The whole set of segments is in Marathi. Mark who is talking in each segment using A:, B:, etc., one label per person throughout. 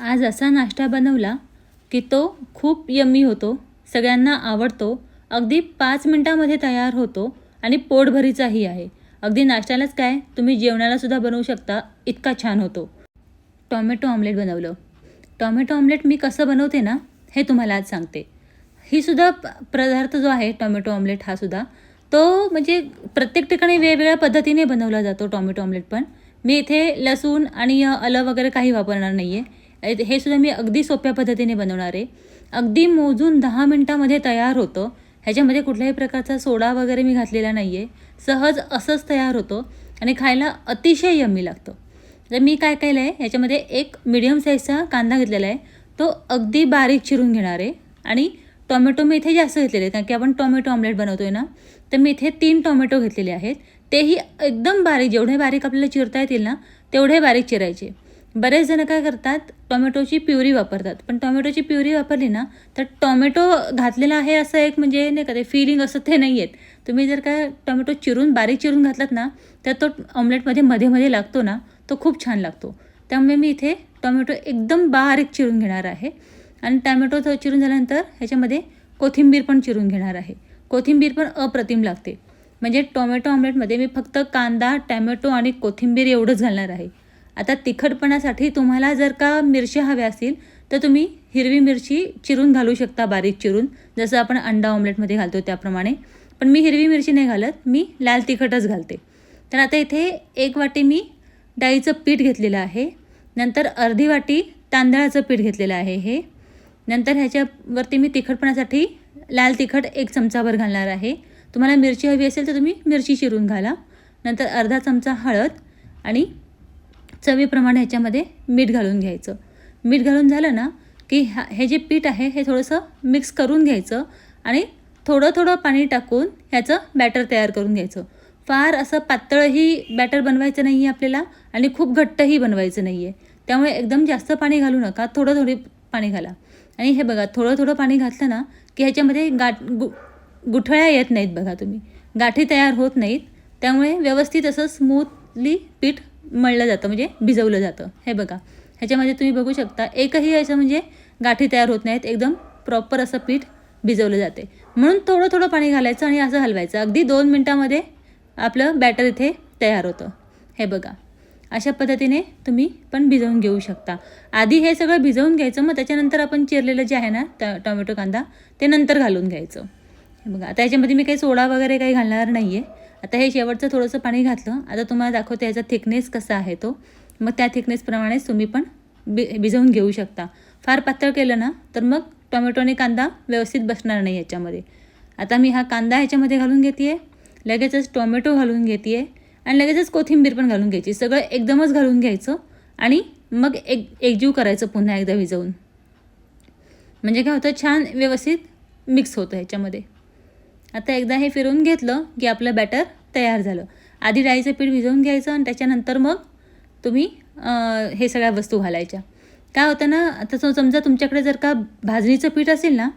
A: आज असा नाश्ता बनवला की तो खूप यम्मी होतो सगळ्यांना आवडतो अगदी पाच मिनटामध्ये तयार होतो आणि पोटभरीचाही आहे. अगदी नाश्त्यालाच काय तुम्ही जेवणालासुद्धा बनवू शकता इतका छान होतो. टॉमॅटो ऑमलेट बनवलं. टॉमॅटो ऑमलेट मी कसं बनवते ना हे तुम्हाला आज सांगते. ही सुद्धा प- पदार्थ जो आहे टॉमॅटो ऑमलेट हा सुद्धा तो म्हणजे प्रत्येक ठिकाणी वेगवेगळ्या पद्धतीने बनवला जातो टॉमॅटो ऑमलेट पण. मी इथे लसूण आणि अ, आलं वगैरे काही वापरणार नाही आहे हे सुद्धा मी अगदी सोप्या पद्धतीने बनवणार आहे. अगदी मोजून दहा मिनटामध्ये तयार होतं. ह्याच्यामध्ये कुठल्याही प्रकारचा सोडा वगैरे मी घातलेला नाही आहे सहज असंच तयार होतं आणि खायला अतिशय यम्मी लागतं. तर मी काय केलं आहे ह्याच्यामध्ये एक मिडियम साईजचा कांदा घेतलेला आहे. तो अगदी बारीक चिरून घेणार आहे. आणि टोमॅटो मी इथे जास्त घेतलेले आहेत कारण की आपण टोमॅटो ऑमलेट बनवतो आहे ना तर मी इथे तीन टोमॅटो घेतलेले आहेत. तेही एकदम बारीक जेवढे बारीक आपल्याला चिरता येतील ना तेवढे बारीक चिरायचे. बरेच जण काय करतात टोमॅटोची प्युरी वापरतात. पण टोमॅटोची प्युरी वापरली ना तर टोमॅटो घातलेला आहे असं एक म्हणजे नाही का ते फिलिंग असं ते नाही आहेत तुम्ही जर का टोमॅटो चिरून बारीक चिरून घातलात ना तर तो ऑमलेटमध्ये मध्ये मध्ये लागतो ना तो खूप छान लागतो. त्यामुळे मी इथे टोमॅटो एकदम बारीक चिरून घेणार आहे. आणि टॅमॅटो चिरून झाल्यानंतर ह्याच्यामध्ये कोथिंबीर पण चिरून घेणार आहे. कोथिंबीर पण अप्रतिम लागते. म्हणजे टोमॅटो ऑमलेटमध्ये मी फक्त कांदा टॅमॅटो आणि कोथिंबीर एवढंच घालणार आहे. आता तिखटपणासाठी तुम्हाला जर का मिरच्या हव्या असतील तर तुम्ही हिरवी मिरची चिरून घालू शकता बारीक चिरून. जसं आपण अंडा ऑमलेटमध्ये घालतो त्याप्रमाणे. पण मी हिरवी मिरची नाही घालत मी लाल तिखटच घालते. तर आता इथे एक वाटी मी डाळीचं पीठ घेतलेलं आहे. नंतर अर्धी वाटी तांदळाचं पीठ घेतलेलं आहे हे. नंतर ह्याच्यावरती मी तिखटपणासाठी लाल तिखट एक चमचाभर घालणार आहे. तुम्हाला मिरची हवी असेल तर तुम्ही मिरची चिरून घाला. नंतर अर्धा चमचा हळद आणि चवीप्रमाणे ह्याच्यामध्ये मीठ घालून घ्यायचं. मीठ घालून झालं ना की हा हे जे पीठ आहे हे थोडंसं मिक्स करून घ्यायचं आणि थोडं थोडं पाणी टाकून ह्याचं बॅटर तयार करून घ्यायचं. फार असं पातळही बॅटर बनवायचं नाही आहे आपल्याला आणि खूप घट्टही बनवायचं नाही आहे त्यामुळे एकदम जास्त पाणी घालू नका थोडं थोडी पाणी घाला. आणि हे बघा थोडं थोडं पाणी घातलं ना की ह्याच्यामध्ये गाठ गु गुठळ्या येत नाहीत बघा तुम्ही. गाठी तयार होत नाहीत. त्यामुळे व्यवस्थित असं स्मूथली पीठ मळलं जातं म्हणजे भिजवलं जातं. हे बघा. ह्याच्यामध्ये तुम्ही बघू शकता एकही असं म्हणजे गाठी तयार होत नाहीत. एकदम प्रॉपर असं पीठ भिजवलं जाते. म्हणून थोडं थोडं पाणी घालायचं आणि असं हलवायचं. अगदी दोन मिनटामध्ये आपलं बॅटर इथे तयार होतं. हे बघा. अशा पद्धतीने तुम्ही पण भिजवून घेऊ शकता. आधी हे सगळं भिजवून घ्यायचं मग त्याच्यानंतर आपण चिरलेलं जे आहे ना ट टोमॅटो कांदा ते नंतर घालून घ्यायचं. हे बघा. आता याच्यामध्ये मी काही सोडा वगैरे काही घालणार नाही आहे आता हे शेवटचं थोडंसं पाणी घातलं. आता तुम्हाला दाखवते याचा थिकनेस कसा आहे तो. मग त्या थिकनेसप्रमाणेच तुम्ही पण बि भिजवून घेऊ शकता. फार पातळ केलं ना तर मग टोमॅटो आणि कांदा व्यवस्थित बसणार नाही याच्यामध्ये. आता मी हा कांदा ह्याच्यामध्ये घालून घेते आहे लगेचच टोमॅटो घालून घेते आहे आणि लगेचच कोथिंबीर पण घालून घ्यायची. सगळं एकदमच घालून घ्यायचं आणि मग एक एकजीव करायचं पुन्हा एकदा भिजवून. म्हणजे काय होतं छान व्यवस्थित मिक्स होतं ह्याच्यामध्ये. आता एकदा हे फिरवून घेतलं की आपलं बॅटर तयार झालं. आधी डाळीचं पीठ भिजवून घ्यायचं आणि त्याच्यानंतर मग तुम्ही हे सगळ्या वस्तू घालायच्या. काय होतं ना आता समजा तुमच्याकडे जर का भाजणीचं पीठ असेल ना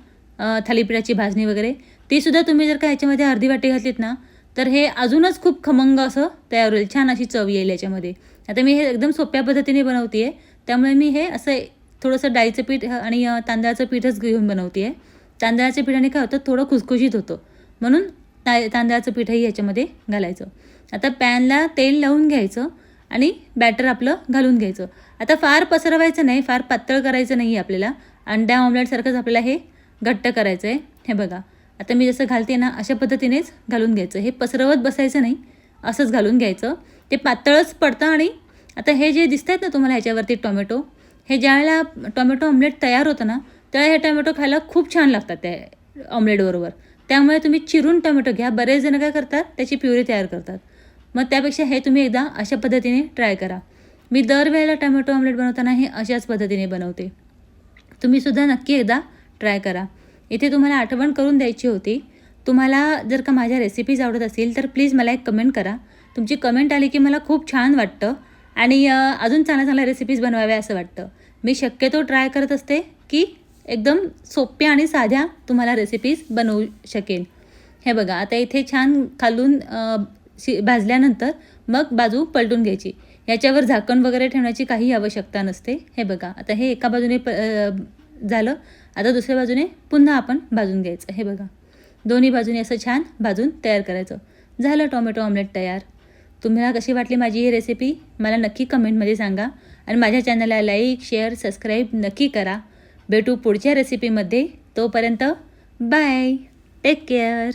A: थालीपीठाची भाजणी वगैरे तीसुद्धा तुम्ही जर का ह्याच्यामध्ये अर्धी वाटी घातलीत ना तर हे अजूनच खूप खमंग असं तयार होईल. छान अशी चव येईल याच्यामध्ये. आता मी हे एकदम सोप्या पद्धतीने बनवते आहे त्यामुळे मी हे असं थोडंसं डाळीचं पीठ आणि तांदळाचं पीठच घेऊन बनवते आहे तांदळाच्या पिठाने काय होतं थोडं खुसखुशीत होतं. म्हणून ता तांदळाचं पीठही याच्यामध्ये घालायचं. आता पॅनला तेल लावून घ्यायचं आणि बॅटर आपलं घालून घ्यायचं. आता फार पसरवायचं नाही फार पातळ करायचं नाही आहे आपल्याला अंड्या ऑमलेटसारखंच आपल्याला हे घट्ट करायचं आहे हे बघा. आता मी जसं घालते ना अशा पद्धतीनेच घालून घ्यायचं. हे पसरवत बसायचं नाही असंच घालून घ्यायचं. ते पातळच पडतं आणि आता हे जे दिसत आहेत ना तुम्हाला ह्याच्यावरती टोमॅटो हे ज्यावेळेला टोमॅटो ऑमलेट तयार होतं ना त्यावेळेला हे टोमॅटो खायला खूप छान लागतात त्या ऑमलेटबरोबर त्यामुळे तुम्ही चिरून टोमॅटो घ्या. बरेच जण काय करतात त्याची प्युरी तयार करतात. मग त्यापेक्षा हे तुम्ही एकदा अशा पद्धतीने ट्राय करा. मी दरवेळेला टोमॅटो ऑमलेट बनवताना हे अशाच पद्धतीने बनवते. तुम्ही सुद्धा नक्की एकदा ट्राय करा. इथे तुम्हाला आठवण करून द्यायची होती. तुम्हाला जर का माझ्या रेसिपीज आवडत असतील तर प्लीज मला एक कमेंट करा. तुमची कमेंट आली की मला खूप छान वाटतं. आणि अजून चांगल्या चांगल्या रेसिपीज बनवाव्या असं वाटतं. मी शक्यतो ट्राय करत असते की एकदम सोप्या आणि साध्या तुम्हाला रेसिपीज बनवू शकेल हे बघा आता इथे छान खालून शि भाजल्यानंतर मग बाजू पलटून घ्यायची. याच्यावर झाकण वगैरे ठेवण्याची काही आवश्यकता नसते. हे बघा आता हे एका बाजूने प झालं आता दुसऱ्या बाजूने पुन्हा आपण भाजून घ्यायचं. हे बघा दोन्ही बाजूने असं छान भाजून तयार करायचं. झालं टोमॅटो ऑमलेट तयार. तुम्हाला कशी वाटली माझी ही रेसिपी मला नक्की कमेंटमध्ये सांगा. आणि माझ्या चॅनलला लाईक शेअर सबस्क्राईब नक्की करा. भेटू पुढच्या रेसिपीमध्ये तोपर्यंत बाय टेक केअर